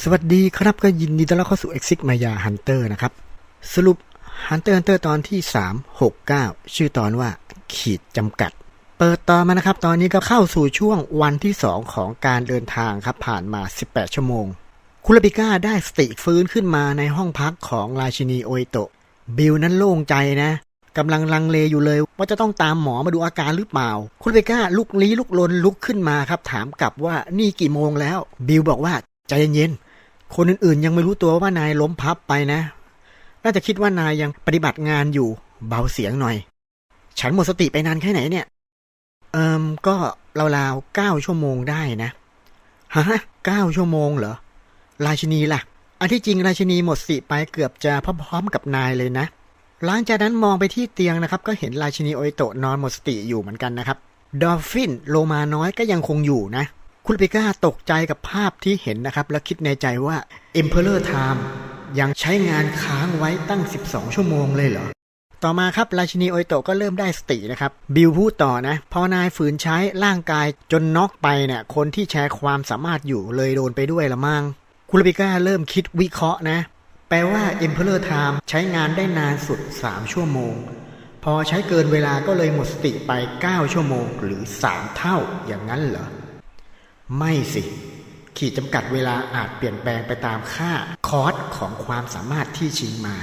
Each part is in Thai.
สวัสดีครับก็ยินดีต้อนรับเข้าสู่ Exit Maya Hunter นะครับ สรุป Hunter Hunter ตอนที่ 369 ชื่อตอนว่าขีดจำกัด เปิดต่อมานะครับ ตอนนี้ก็เข้าสู่ช่วงวันที่ 2 ของการเดินทางครับ ผ่านมา 18 ชั่วโมง คุรปิก้าได้สติฟื้นขึ้นมาในห้องพักของราชินีโอิโตะ บิลนั้นโล่งใจนะกำลังลังเลอยู่เลยว่าจะต้องตามหมอมาดูอาการหรือเปล่า คุณเบก้าลุกลี้ลุกลนลุกขึ้นมาครับ ถามกลับว่านี่กี่โมงแล้ว บิลบอกว่าใจเย็น คนอื่นๆ ยังไม่รู้ตัวว่านายล้มพับไปนะ น่าจะคิดว่านายยังปฏิบัติงานอยู่ เบาเสียงหน่อย ฉันหมดสติไปนานแค่ไหนเนี่ย เอิมก็ราวๆเก้าชั่วโมงได้นะ ฮะเก้าชั่วโมงเหรอ ราชินีล่ะ อันที่จริงราชินีหมดสติไปเกือบจะพร้อมๆกับนายเลยนะ หลังจากนั้นมองไปที่เตียงนะครับ ก็เห็นราชินีโอิโตะนอนหมดสติอยู่เหมือนกันนะครับ ดอฟฟินโลมาน้อยก็ยังคงอยู่นะ คุณปิก้าตกใจกับภาพที่เห็นนะครับ และคิดในใจว่า Emperor Time ยังใช้งานค้างไว้ตั้ง 12 ชั่วโมงเลยเหรอ ต่อมาครับราชินีโออิโตะก็เริ่มได้สตินะครับ บิลพูดต่อนะ พอนายฝืนใช้ร่างกายจนน็อกไปเนี่ย คนที่แชร์ความสามารถอยู่เลยโดนไปด้วยละมั้งคุณปิก้าเริ่มคิดวิเคราะห์นะ แปลว่า Emperor Time ใช้งานได้นานสุด 3 ชั่วโมง พอใช้เกินเวลาก็เลยหมดสติไป 9 ชั่วโมง หรือ 3 เท่าอย่างนั้นเหรอ ไม่สิ ขีดจำกัดเวลาอาจเปลี่ยนแปลงไปตามค่าคอร์สของความสามารถที่ชิงมา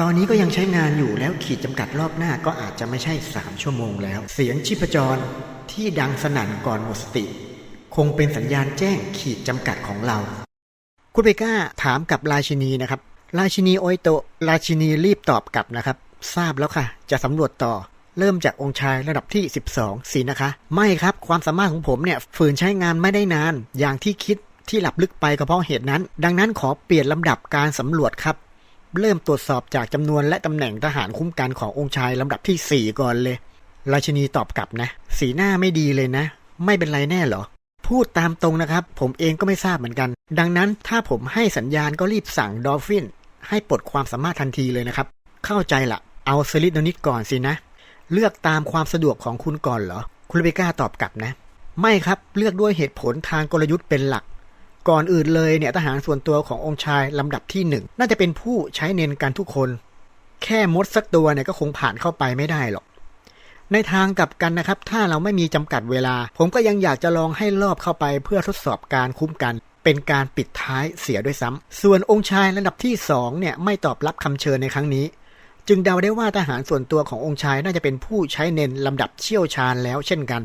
ตอนนี้ก็ยังใช้งานอยู่แล้วขีดจำกัดรอบหน้าก็อาจจะไม่ใช่ 3 ชั่วโมงแล้ว เสียงชีพจรที่ดังสนั่นก่อนหมดสติ คงเป็นสัญญาณแจ้งขีดจำกัดของเรา คุณเบก้าถามกับราชินีนะครับ ราชินีโออิโตราชินีรีบตอบกลับนะครับ ทราบแล้วค่ะ จะสำรวจต่อ เริ่มจากองค์ชายระดับที่ 12 สินะคะ ไม่ครับ ความสามารถของผมเนี่ย ฝืนใช้งานไม่ได้นาน อย่างที่คิดที่หลับลึกไปก็เพราะเหตุนั้น ดังนั้นขอเปลี่ยนลำดับการสำรวจครับ เริ่มตรวจสอบจากจำนวนและตำแหน่งทหารคุ้มกันขององค์ชายลำดับที่ 4 ก่อนเลย ราชินีตอบกลับนะ สีหน้าไม่ดีเลยนะ ไม่เป็นไรแน่หรอ พูดตามตรงนะครับ ผมเองก็ไม่ทราบเหมือนกัน ดังนั้นถ้าผมให้สัญญาณก็รีบสั่งดอฟฟินให้ปลดความสามารถทันทีเลยนะครับ เข้าใจละเอาสลิดนิดก่อนสินะ เลือกตามความสะดวกของคุณก่อนเหรอ คุณเบก้าตอบกลับนะ ไม่ครับเลือกด้วยเหตุผลทางกลยุทธ์เป็นหลัก ก่อนอื่นเลยเนี่ยทหารส่วนตัวขององค์ชายลำดับที่หนึ่งน่าจะเป็นผู้ใช้เน้นกันทุกคน แค่มดสักตัวเนี่ยก็คงผ่านเข้าไปไม่ได้หรอกในทางกลับกันนะครับ ถ้าเราไม่มีจำกัดเวลา ผมก็ยังอยากจะลองให้รอบเข้าไปเพื่อทดสอบการคุ้มกัน เป็นการปิดท้ายเสียด้วยซ้ำส่วนองค์ชายระดับที่สองเนี่ยไม่ตอบรับคำเชิญในครั้งนี้ จึงเดาได้ว่าทหารส่วนตัวขององค์ชายน่าจะเป็นผู้ใช้เน้นลำดับเชี่ยวชาญแล้วเช่นกัน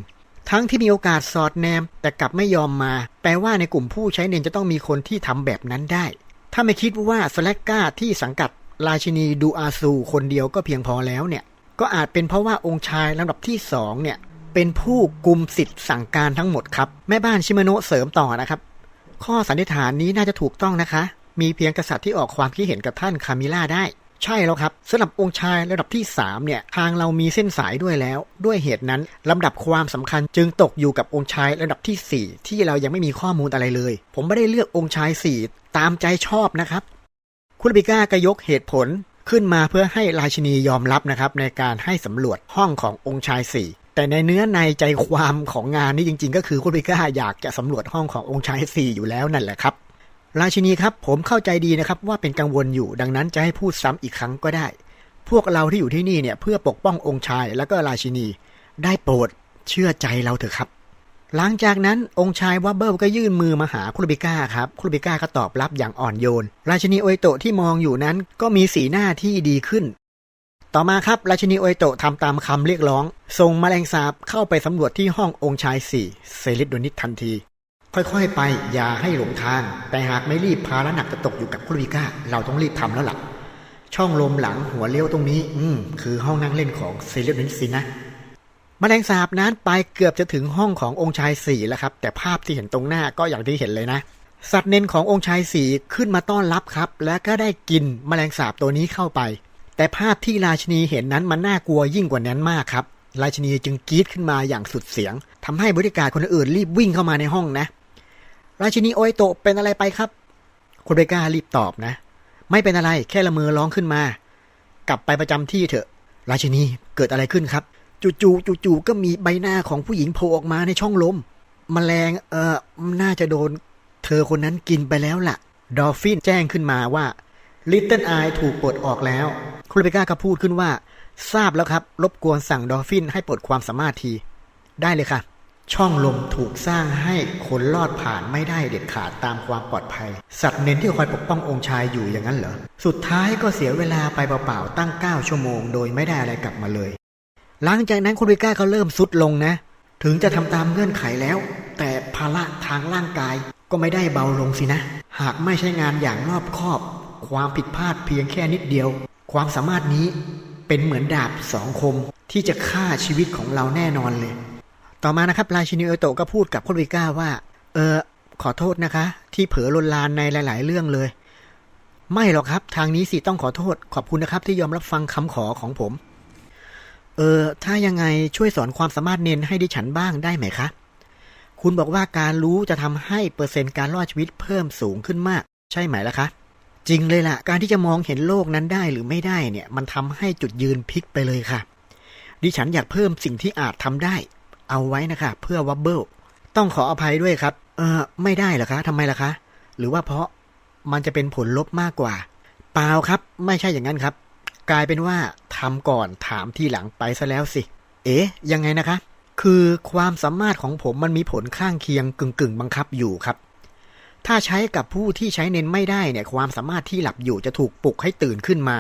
ทั้งที่มีโอกาสสอดแนม แต่กลับไม่ยอมมา แปลว่าในกลุ่มผู้ใช้เน้นจะต้องมีคนที่ทำแบบนั้นได้ ถ้าไม่คิดว่าสแลกกาที่สังกัดราชินีดูอาซูคนเดียวก็เพียงพอแล้วเนี่ย ก็อาจเป็นเพราะว่าองค์ชายลำดับที่สองเนี่ยเป็นผู้กุมสิทธิ์สั่งการทั้งหมดครับ แม่บ้านชิมาโนะเสริมต่อนะครับ ข้อสันนิษฐานนี้น่าจะถูกต้องนะคะ มีเพียงกษัตริย์ที่ออกความคิดเห็นกับท่านคามิล่าได้ ใช่แล้วครับสำหรับองค์ชายระดับที่ 3 เนี่ย ทางเรามีเส้นสายด้วยแล้ว ด้วยเหตุนั้น ลำดับความสำคัญจึงตกอยู่กับองค์ชายระดับที่ 4 ที่เรายังไม่มีข้อมูลอะไรเลย ผมไม่ได้เลือกองค์ชาย 4 ตามใจชอบนะครับ คุณบิก้าก็ยกเหตุผลขึ้นมาเพื่อให้ราชินียอมรับนะครับในการให้สำรวจห้องขององค์ชาย 4แต่ในเนื้อในใจความของงานนี้จริง ๆ ก็คือคุณบิก้าอยากจะสำรวจห้องขององค์ชาย4อยู่แล้วนั่นแหละครับ ราชินีครับ ผมเข้าใจดีนะครับว่าเป็นกังวลอยู่ ดังนั้นจะให้พูดซ้ำอีกครั้งก็ได้ พวกเราที่อยู่ที่นี่เนี่ยเพื่อปกป้ององค์ชายและก็ราชินี ได้โปรดเชื่อใจเราเถอะครับ หลังจากนั้นองค์ชายวับเบิลก็ยื่นมือมาหาคุรบิก้าครับคุรบิก้าก็ตอบรับอย่างอ่อนโยน ราชินีโออิโตะที่มองอยู่นั้นก็มีสีหน้าที่ดีขึ้น ต่อมาครับราชินีโออิโตะทำตามคำเรียกร้อง ส่งมแมลงสาบเข้าไปสำรวจที่ห้ององค์ชายสี่เซลิดโดนิดทันที ค่อยๆไปอย่าให้หลงทาง แต่หากไม่รีบภาระหนักจะตกอยู่กับคุรบิก้า เราต้องรีบทำแล้วหล่ะช่องลมหลังหัวเลี้ยวตรงนี้ อืมคือห้องนั่งเล่นของเซเลิดโดนิดสินะแมลงสาบนั้นไปเกือบจะถึงห้องขององค์ชายสี่แล้วครับ แต่ภาพที่เห็นตรงหน้าก็อย่างที่เห็นเลยนะ สัตว์เน้นขององค์ชายสี่ขึ้นมาต้อนรับครับ และก็ได้กินแมลงสาบตัวนี้เข้าไป แต่ภาพที่ราชนีเห็นนั้นมันน่ากลัวยิ่งกว่านั้นมากครับ ราชินีจึงกรีดขึ้นมาอย่างสุดเสียงทำให้บริการคนอื่นรีบวิ่งเข้ามาในห้องนะ ราชินีโออิโตเป็นอะไรไปครับ คุณเบก้ารีบตอบนะ ไม่เป็นอะไรแค่ละเมอร้องขึ้นมา กลับไปประจำที่เถอะ ราชินีเกิดอะไรขึ้นครับ จู่ๆจู่ๆก็มีใบหน้าของผู้หญิงโผล่ออกมาในช่องลมแมลงเออน่าจะโดน เธอคนนั้นกินไปแล้วล่ะ ดอฟฟินแจ้งขึ้นมาว่าลิตเติ้ลไอถูกปลดออกแล้ว คุณเรเบก้าก็พูดขึ้นว่า ทราบแล้วครับ รบกวนสั่งดอฟฟินให้ปลดความสามารถที ได้เลยค่ะ ช่องลมถูกสร้างให้คนลอดผ่านไม่ได้เด็ดขาดตามความปลอดภัย สัตว์เน้นที่คอยปกป้ององค์ชายอยู่อย่างนั้นเหรอ สุดท้ายก็เสียเวลาไปเปล่าๆตั้ง 9 ชั่วโมงโดยไม่ได้อะไรกลับมาเลย หลังจากนั้นคุณเรเบคก้าก็เริ่มสุดลงนะ ถึงจะทำตามเงื่อนไขแล้ว แต่ภาระทางร่างกายก็ไม่ได้เบาลงสินะ หากไม่ใช่งานอย่างรอบคอบ ความผิดพลาดเพียงแค่นิดเดียว ความสามารถนี้ เป็นเหมือนดาบสองคมที่จะฆ่าชีวิตของเราแน่นอนเลย ต่อมานะครับราชินีโอโตก็พูดกับคุณวิก้าว่า เออขอโทษนะคะ ที่เผลอลนลานในหลาย ๆ เรื่องเลย ไม่หรอกครับ ทางนี้สิต้องขอโทษ ขอบคุณนะครับ ที่ยอมรับฟังคำขอของผม เออถ้ายังไงช่วยสอนความสามารถเน้นให้ดิฉันบ้างได้ไหมคะ คุณบอกว่าการรู้จะทำให้เปอร์เซ็นต์การรอดชีวิตเพิ่มสูงขึ้นมาก ใช่ไหมล่ะคะ จริงเลยล่ะ การที่จะมองเห็นโลกนั้นได้หรือไม่ได้เนี่ย มันทำให้จุดยืนพลิกไปเลยค่ะ ดิฉันอยากเพิ่มสิ่งที่อาจทำได้ เอาไว้นะคะ เพื่อวับเบิลต้องขออภัยด้วยครับ เออไม่ได้เหรอคะทำไมล่ะคะ หรือว่าเพราะมันจะเป็นผลลบมากกว่า เปล่าครับ ไม่ใช่อย่างนั้นครับ กลายเป็นว่าทำก่อนถามทีหลังไปซะแล้วสิ เอ๊ะยังไงนะคะ คือความสามารถของผมมันมีผลข้างเคียงกึ่งกึ่งๆบังคับอยู่ครับ ถ้าใช้กับผู้ที่ใช้เน้นไม่ได้เนี่ยความสามารถที่หลับอยู่จะถูกปลุกให้ตื่นขึ้นมา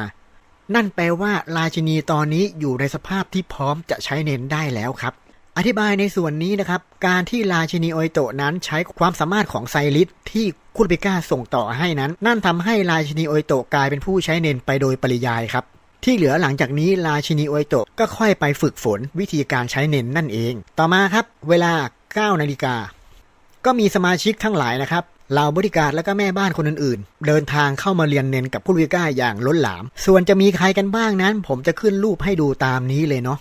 นั่นแปลว่าราชินีตอนนี้อยู่ในสภาพที่พร้อมจะใช้เน้นได้แล้วครับ อธิบายในส่วนนี้นะครับ การที่ราชินีโออิโตะนั้นใช้ความสามารถของไซริสที่คุณเบก้าส่งต่อให้นั้น นั่นทำให้ราชินีโออิโตะกลายเป็นผู้ใช้เน้นไปโดยปริยายครับที่เหลือหลังจากนี้ราชินีโออิโตะก็ค่อยไปฝึกฝนวิธีการใช้เน้นนั่นเอง ต่อมาครับ เวลา 9 นาฬิกา ก็มีสมาชิกทั้งหลายนะครับ เหล่าบริการและก็แม่บ้านคนอื่นๆ เดินทางเข้ามาเรียนเน้นกับคุณวิก้าอย่างล้นหลาม ส่วนจะมีใครกันบ้างนั้น ผมจะขึ้นรูปให้ดูตามนี้เลยเนาะ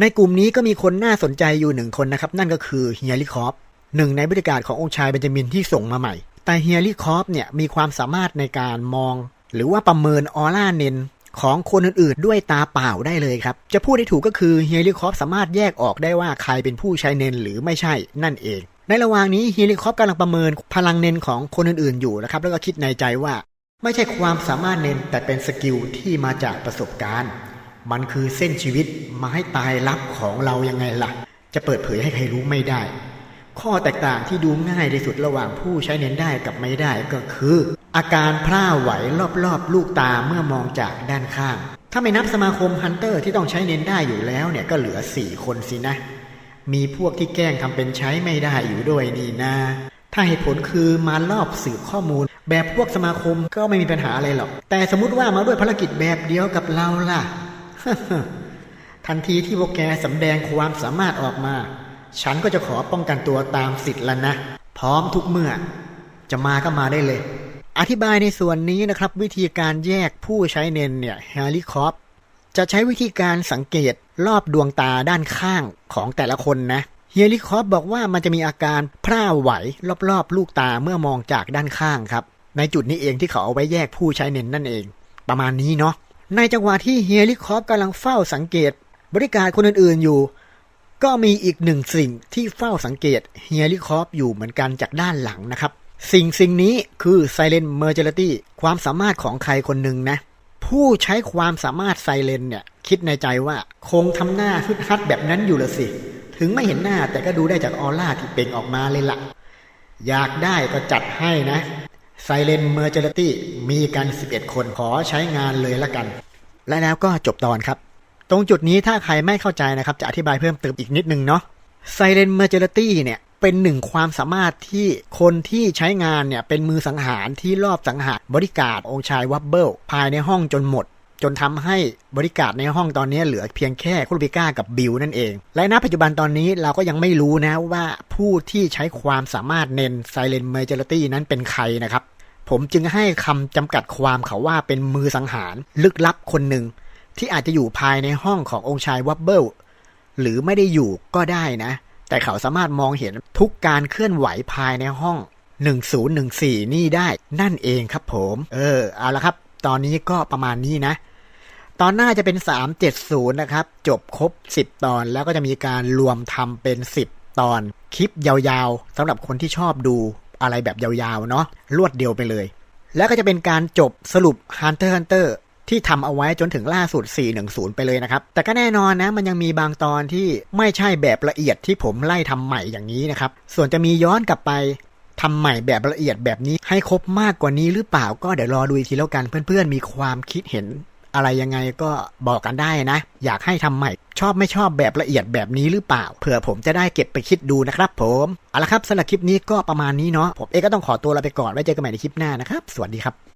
ในกลุ่มนี้ก็มีคนน่าสนใจอยู่หนึ่งคนนะครับ นั่นก็คือเฮียริคอฟหนึ่งในบริการขององค์ชายเบนจามินที่ส่งมาใหม่ แต่เฮียริคอฟเนี่ยมีความสามารถในการมอง หรือว่าประเมินออร่าเนนของคนอื่นๆ ด้วยตาเปล่าได้เลยครับ จะพูดได้ถูกก็คือเฮียริคอฟสามารถแยกออกได้ว่าใครเป็นผู้ใช้เนนหรือไม่ใช่นั่นเอง ในระหว่างนี้เฮลิคอฟกำลังประเมินพลังเนนของคนอื่น ๆ อยู่นะครับ แล้วก็คิดในใจว่า ไม่ใช่ความสามารถเน้นแต่เป็นสกิลที่มาจากประสบการณ์ มันคือเส้นชีวิตมาให้ตายลับของเรายังไงล่ะ จะเปิดเผยให้ใครรู้ไม่ได้ ข้อแตกต่างที่ดูง่ายที่สุดระหว่างผู้ใช้เน้นได้กับไม่ได้ก็คือ อาการพร่าไหวรอบๆ ลูกตาเมื่อมองจากด้านข้าง ถ้าไม่นับสมาคมฮันเตอร์ที่ต้องใช้เน้นได้อยู่แล้วเนี่ยก็เหลือ 4 คนสินะ มีพวกที่แกล้งทำเป็นใช้ไม่ได้อยู่ด้วยนี่นาถ้าเหตุผลคือมาลอบสืบข้อมูล แบบพวกสมาคมก็ไม่มีปัญหาอะไรหรอก แต่สมมติว่ามาด้วยภารกิจแบบเดียวกับเราล่ะ ทันทีที่พวกแกสำแดงความสามารถออกมา ฉันก็จะขอป้องกันตัวตามสิทธิ์แล้วนะ พร้อมทุกเมื่อ จะมาก็มาได้เลย อธิบายในส่วนนี้นะครับ วิธีการแยกผู้ใช้เนนเนี่ยแฮร์รี่คอป จะใช้วิธีการสังเกตรอบดวงตาด้านข้างของแต่ละคนนะเฮียริคอฟบอกว่ามันจะมีอาการพร่าไหวรอบๆ ลูกตาเมื่อมองจากด้านข้างครับ ในจุดนี้เองที่เขาเอาไว้แยกผู้ใช้เน้นนั่นเอง ประมาณนี้เนาะในจังหวะที่เฮียริคอฟกำลังเฝ้าสังเกต บริการคนอื่นๆอยู่ ก็มีอีกหนึ่งสิ่งที่เฝ้าสังเกตเฮียริคอฟอยู่เหมือนกันจากด้านหลังนะครับ สิ่งสิ่งนี้คือ Silent Majority ความสามารถของใครคนหนึ่งนะ ผู้ใช้ความสามารถไซเลนเนี่ยคิดในใจว่าคงทำหน้าฮึดฮัดแบบนั้นอยู่ละสิ ถึงไม่เห็นหน้าแต่ก็ดูได้จากออร่าที่เปล่งออกมาเลยละ่ะ อยากได้ก็จัดให้นะ Silent Majority มีกัน 11 คนขอใช้งานเลยละกัน และแล้วก็จบตอนครับ ตรงจุดนี้ถ้าใครไม่เข้าใจนะครับ จะอธิบายเพิ่มเติมอีกนิดนึงเนาะ Silent Majority เนี่ย เป็นหนึ่งความสามารถที่คนที่ใช้งานเนี่ยเป็นมือสังหารที่รอบสังหารบริการองค์ชายวับเบิลภายในห้องจนหมด จนทำให้บริการในห้องตอนนี้เหลือเพียงแค่คุรบิก้ากับบิลนั่นเอง และณปัจจุบันตอนนี้เราก็ยังไม่รู้นะว่าผู้ที่ใช้ความสามารถเน้น Silent Majority นั้นเป็นใครนะครับผมจึงให้คำจำกัดความเขาว่าเป็นมือสังหารลึกลับคนหนึ่ง ที่อาจจะอยู่ภายในห้องขององค์ชายวับเบิลหรือไม่ได้อยู่ก็ได้นะ แต่เขาสามารถมองเห็นทุกการเคลื่อนไหวภายในห้อง 1014 นี่ได้นั่นเองครับผม เออ เอาละครับ ตอนนี้ก็ประมาณนี้นะ ตอนหน้าจะเป็น 370 นะครับ จบครบ 10 ตอนแล้วก็จะมีการรวมทำเป็น 10 ตอน คลิปยาวๆสำหรับคนที่ชอบดูอะไรแบบยาวๆ เนาะรวดเดียวไปเลย แล้วก็จะเป็นการจบสรุป Hunter Hunter ที่ทำเอาไว้จนถึงล่าสุด 410 ไปเลยนะครับ แต่ก็แน่นอนนะ มันยังมีบางตอนที่ไม่ใช่แบบละเอียดที่ผมไล่ทำใหม่อย่างนี้นะครับ ส่วนจะมีย้อนกลับไปทำใหม่แบบละเอียดแบบนี้ให้ครบมากกว่านี้หรือเปล่าก็เดี๋ยวรอดูอีกทีแล้วกันเพื่อนๆ มีความคิดเห็น อะไรยังไงก็บอกกันได้นะ อยากให้ทำใหม่ ชอบไม่ชอบแบบละเอียดแบบนี้หรือเปล่า เผื่อผมจะได้เก็บไปคิดดูนะครับ ผมเอาละครับสำหรับคลิปนี้ก็ประมาณนี้เนาะผมเองก็ต้องขอตัวลาไปก่อนไว้เจอกันใหม่ในคลิปหน้านะครับ สวัสดีครับ